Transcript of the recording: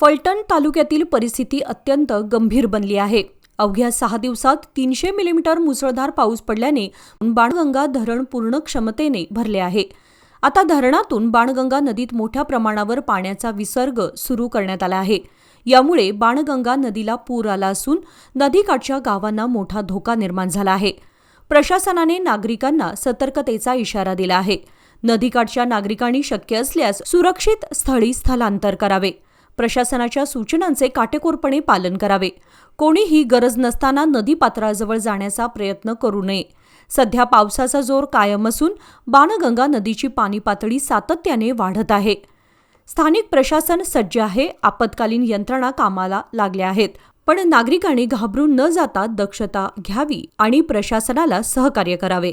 फलटण तालुक्यातील परिस्थिती अत्यंत गंभीर बनली आहे. अवघ्या सहा दिवसात तीनशे मिलीमीटर मुसळधार पाऊस पडल्याने बाणगंगा धरण पूर्ण क्षमतेने भरले आहे. आता धरणातून बाणगंगा नदीत मोठ्या प्रमाणावर पाण्याचा विसर्ग सुरू करण्यात आला आहे. यामुळे बाणगंगा नदीला पूर आला असून नदीकाठच्या गावांना मोठा धोका निर्माण झाला आहे. प्रशासनाने नागरिकांना सतर्कतेचा इशारा दिला आहे. नदीकाठच्या नागरिकांनी शक्य असल्यास सुरक्षित स्थळी स्थलांतर करावे. प्रशासनाच्या सूचनांचे काटेकोरपणे पालन करावे. कोणीही गरज नसताना नदीपात्राजवळ जाण्याचा प्रयत्न करू नये. सध्या पावसाचा जोर कायम असून बाणगंगा नदीची पाणी पातळी सातत्याने वाढत आहे. स्थानिक प्रशासन सज्ज आहे आपत्कालीन यंत्रणा कामाला लागल्या आहेत पण नागरिकांनी घाबरून न जाता दक्षता घ्यावी आणि प्रशासनाला सहकार्य करावे.